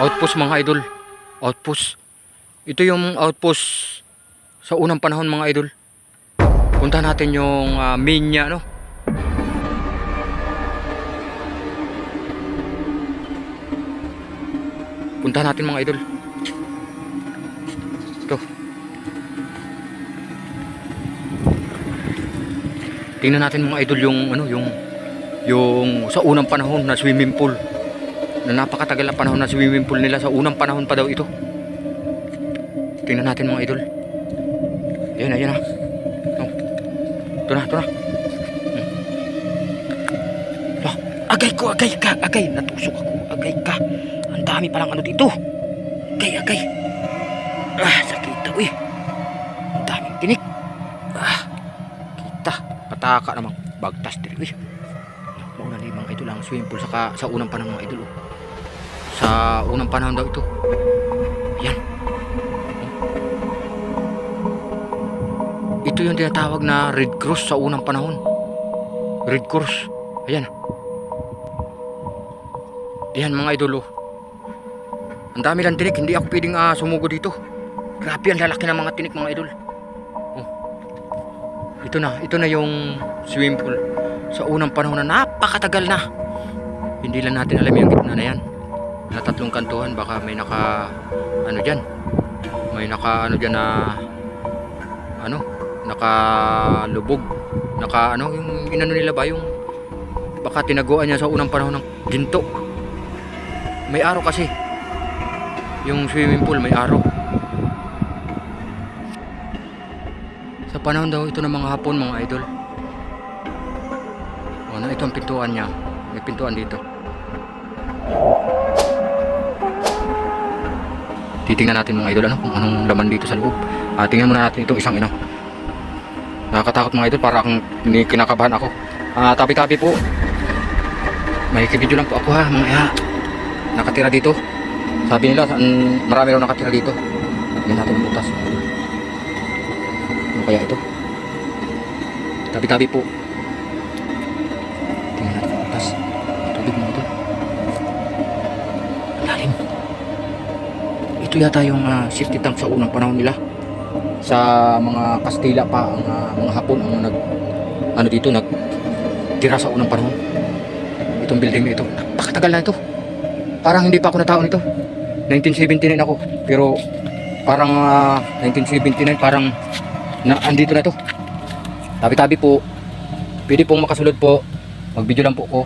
Outpost mga idol. Outpost. Ito yung outpost sa unang panahon mga idol. Punta natin yung ah, main niya no. Punta natin mga idol. Ito. Tingnan natin mga idol yung ano yung yung sa unang panahon na swimming pool na napakatagal na panahon na swimming pool nila. Sa unang panahon pa daw ito. Tingnan natin mga idol. Ayun ayun na oh. ito na ito na. Hmm. Ah, agay ko agay ka agay. Natusok ako agay ka. Ang dami palang ano dito. Agay agay. Ah sakit uy. Ang daming tinik. Ah kita. Pataka namang bagtas diri uy. Mauna mga idol ang swimming pool saka sa unang panahon mga idol oh. Sa unang panahon daw ito. Yan. Ito yung tinatawag na Red Cross sa unang panahon. Red Cross. Ayan. Ayan mga idol oh. ang dami lang tinik. Hindi ako pwedeng ah, sumugo dito. Grabe ang lalaki ng mga tinik mga idol. Oh. ito na. Ito na yung swimming pool. Sa unang panahon na napakatagal na. Hindi lang natin alam yung gitna na yan na tatlong kantuhan baka may naka ano dyan? May naka ano dyan na ano? Naka lubog. Naka ano yung inano nila ba yung baka tinaguan niya sa unang panahon ng ginto. May araw kasi. Yung swimming pool may araw sa panahon daw ito ng mga hapon mga idol. Ano, ito ang pintuan niya. May pintuan dito. Titingnan natin mga idol ano, kung anong laman dito sa loob. Ah, tingnan muna natin itong isang ino. Nakakatakot mga idol, para akong kinakabahan ako. Ah, tabi-tabi po. May kibidyo lang po ako ha, mga ya. Nakatira dito. Sabi nila, saan- marami raw nakatira dito. Tingnan natin ang butas. Ano kaya ito? Tabi-tabi po. Ito yata yung ah, safety tank sa unang panahon nila. Sa mga Kastila pa, ang ah, mga Hapon ang nag ano dito nag tira sa unang panahon. Itong building na ito. Napakatagal na ito. Parang hindi pa ako nataon ito. 1979 ako. Pero parang ah, 1979 parang na andito na ito. Tabi-tabi po. Pwede pong makasulod po. Mag-video lang po ko.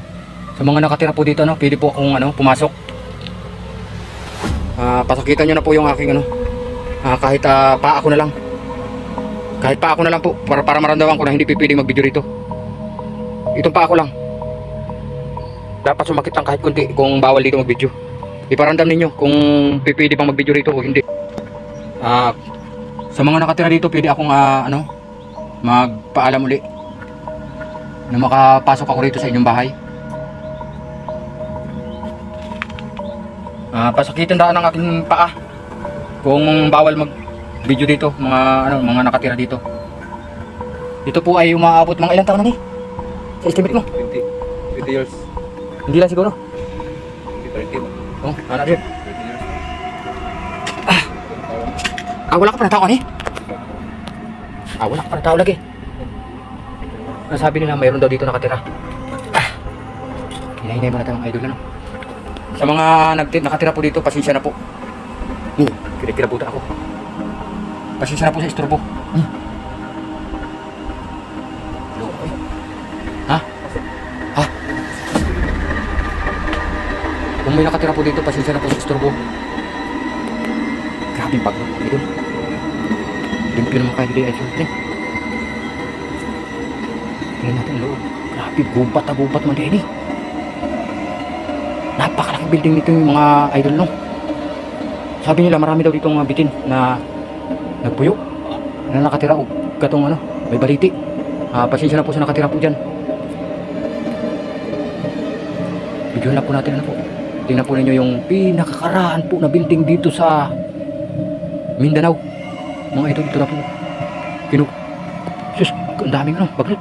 Sa mga nakatira po dito, ano, pwede po akong ano, pumasok. Ah, pasakitan nyo na po yung aking ano. Ah, kahit ah, pa ako na lang. Kahit pa ako na lang po para para maramdaman ko na hindi pipili mag-video rito. Itong pa ako lang. Dapat sumakit lang kahit kunti kung bawal dito mag-video. Iparamdam ninyo kung pipili pang mag-video rito o hindi. Ah, sa mga nakatira dito, pwede akong ah, ano, magpaalam uli na makapasok ako rito sa inyong bahay. Ah, pasakitin daan ang aking paa. Kung bawal mag video dito, mga ano, mga nakatira dito. Ito po ay umaabot mga ilang taon na ni? Sa estimate mo? 20, 20 years. Hindi lang siguro. 20, 30 ba? Oh, ano din? 20 years. Ah, wala ka pa na tao ni? Ah, wala ka pa na tao lagi. Nasabi nila mayroon daw dito nakatira. Ah, hinahinay mo natin mga idol ano. Sa mga nagti- nakatira po dito, pasensya na po. Hmm, kinikilabutan ako. Pasensya na po sa istorbo. Hmm. Ha? Ha? Kung may nakatira po dito, pasensya na po sa istorbo. Grabe pagod, idol. Limpyo naman kayo dito, idol. Tingnan. Natin ang loob. Grabe, gubat na gubat man eh. Napakalaking building nito yung mga idol no. Sabi nila marami daw dito mga bitin na nagpuyo. Na nakatira o gatong ano, may baliti. Ah, pasensya na po sa nakatira po dyan. Video lang po natin ano po. Tingnan po ninyo yung pinakakaraan po na building dito sa Mindanao. Mga idol, ito na po. Kinu... Sus, ang daming ano, baglot.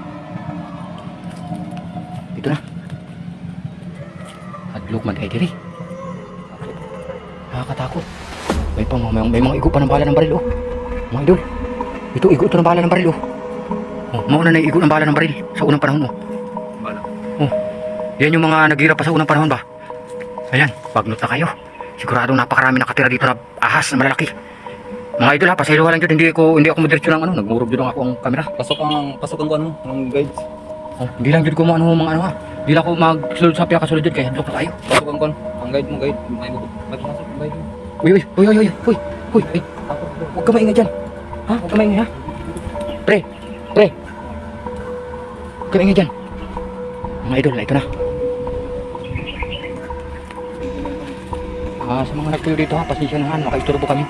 Ito na. Hadlok man tayo diri. Nakakatakot. May pang may, may mga igo pa ng bala ng baril oh. Mga idol. Ito igo ito ng bala ng baril oh. Oh, mauna na igo ng bala ng baril sa unang panahon oh. Bala. Oh. Yan yung mga naghirap pa sa unang panahon ba? Ayan, pagnot na kayo. Sigurado napakarami nakatira dito na ahas na malalaki. Mga idol ha, pasaylo lang dyan. Hindi ko hindi ako madiretso ng ano, nagmurog dyan ako ang kamera. Pasok ang pasok ang ano, ang guides. Oh, hindi lang dyan ko mga ano mga ano ha. Hindi lang ako magsulod sa pinakasulod dyan kaya look na tayo. Pasok ang kon. Ang guide mo, guide. May mo. May pasok ang guide mo. Uy, uy, uy, uy, uy, uy, uy, uy. Huwag ka maingay dyan. Ha? Huwag ka maingay ha. Pre, pre. Huwag ka maingay dyan. Mga idol, ito na. Ah, sa mga nagtuyo dito ha, pasensya na ha, makaisturbo kami.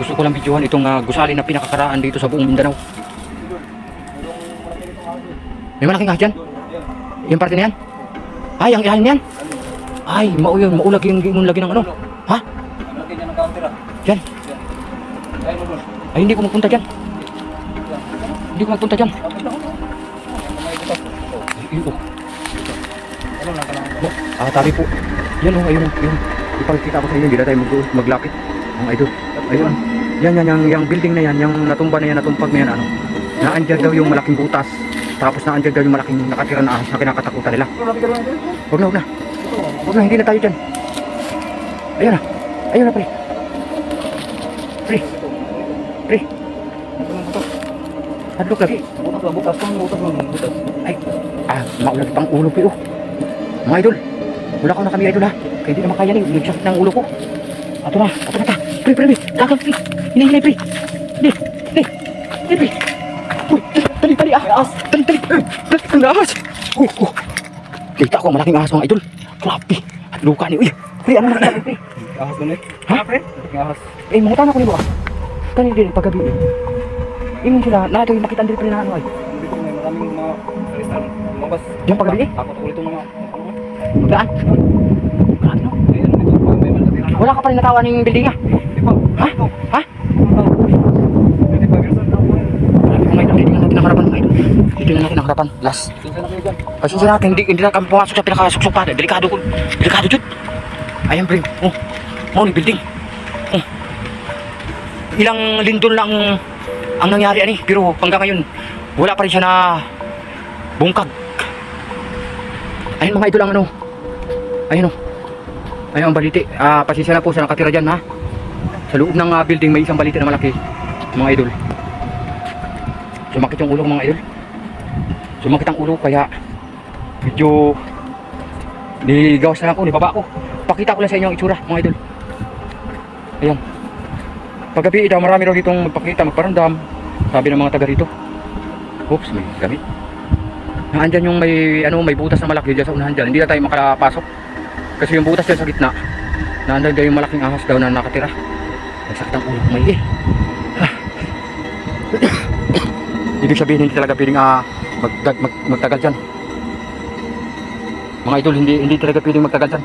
Gusto ko lang videohan itong uh, gusali na pinakakaraan dito sa buong Mindanao. May malaking ahas dyan? Yung parte na yan? Ay, ang ilalim yan? Ay, mao yun, maulag yung lagi ng ano. Ha? Ang ah. Yan. Ay hindi ko magpunta dyan. Hindi ko magpunta dyan. May ito. Ay, iyo. Lang ka lang. Oh, ah, tabi po. Yan oh, ayun oh, yun. Ipakikita ko sa inyo, hindi na tayo mag maglapit. Mga idol. Ayun. Yan, yan, yung, yung building na yan, yung natumba na yan, natumpag na yan, ano. Naandyan daw yung malaking butas. Tapos naandyan daw yung malaking nakatira na ahas na kinakatakutan nila. Huwag na, huwag na. Huwag na, hindi na tayo dyan. Ayun na. Ayun na, pre. Pre. Pre. Hadlok lagi. Butas lang, butas lang, butas lang. Ay, ah, maulag pang ulo ko, oh. Mga idol, wala ko na kami idol ha. Kaya hindi na makaya ni, nagsakit na ang ulo ko. Ato na, ato na ta. Pre, pre, pre, kakag, pre. Hinahilay, pre. Hindi, hindi, hindi, pre. Uy, dali, dali, ah. Dali, dali, eh, dali, ang ahas. Oh, oh. Kita ko malaking ahas mga idol. Grabe, at luka ni, uy. Pre, ano nangyari, pre? Ahas eh. Ha? pre? Ahas. Eh, mga tanong ko nito ah. Kanina din, paggabi eh. Ingon sila, na ito yung makita din pre na ano ay. Maraming mga kristal. Lumabas. Yung paggabi eh? Takot ako dito mga. Magdaan. Grabe no? Na. Wala ka pa rin natawa ng building ah. Di ba? Ha? Ha? Hindi pa, Gerson. Grabe mga idol, dito na natin ang harapan mga idol. Dito na natin ang harapan. Last. Sinsa na. Pasensya natin, hindi, hindi na kami pumasok sa pinakasuksok pa. Delikado ko. Delikado dyan. Ayan, pre. Oh. Oh, ni building. Oh. Ilang lindol lang ang nangyari ani. Pero hanggang ngayon, wala pa rin siya na bungkag. Ayun mga idol ang ano. Ayun oh. Ayun ang baliti. Ah, pasensya na po sa nakatira dyan ha. Sa loob ng ah, building may isang baliti na malaki. Mga idol. Sumakit yung ulo ko mga idol. Sumakit ang ulo kaya medyo niligawas na ako, nibaba ko. Pakita ko lang sa inyo ang itsura, mga idol. Ayan. Paggabi daw, marami raw ditong magpakita, magparandam. Sabi ng mga taga rito. Oops, may gamit. Naandyan yung may, ano, may butas na malaki dyan sa unahan dyan. Hindi na tayo makapasok. Kasi yung butas dyan sa gitna, naandyan daw yung malaking ahas daw na nakatira. Nagsakit ang ulo may eh. Ibig sabihin hindi talaga pwedeng ah, mag, mag, magtagal dyan. Mga idol, hindi hindi talaga pwedeng magtagal dyan.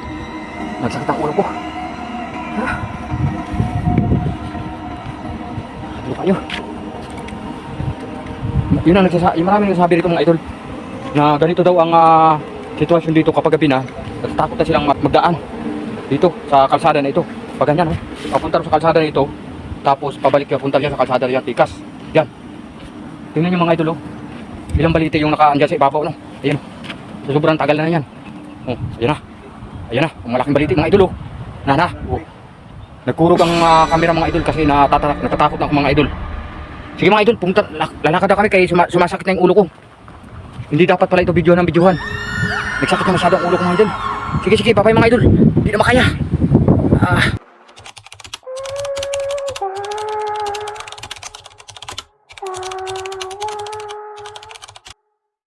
Nagsakit ang ulo ko. Ah. Ano kayo? Yun ang nagsasa, yung maraming nagsasabi dito mga idol na ganito daw ang ah, sitwasyon dito kapag gabi na natatakot na silang mag- magdaan dito sa kalsada na ito. Pag ganyan, oh. papunta sa kalsada na ito tapos pabalik ka punta dyan sa kalsada na yan, tikas. Yan. Tingnan nyo mga idol, oh. Ilang balite yung nakaandyan sa ibabaw, no? Ayan, oh. Sa sobrang tagal na yan. Oh, ayan na. Ayan na, ang malaking balite mga idol, oh. Na, na. Oh. Nagkurog ang ah, camera mga idol kasi natata- natatakot na ako mga idol. Sige mga idol, pumunta, la- lalakad na kami kay suma- sumasakit na yung ulo ko. Hindi dapat pala ito video ng videohan. Nagsakit na masyado ang ulo ko mga idol. Sige, sige, papay mga idol. Hindi na makaya. Ah.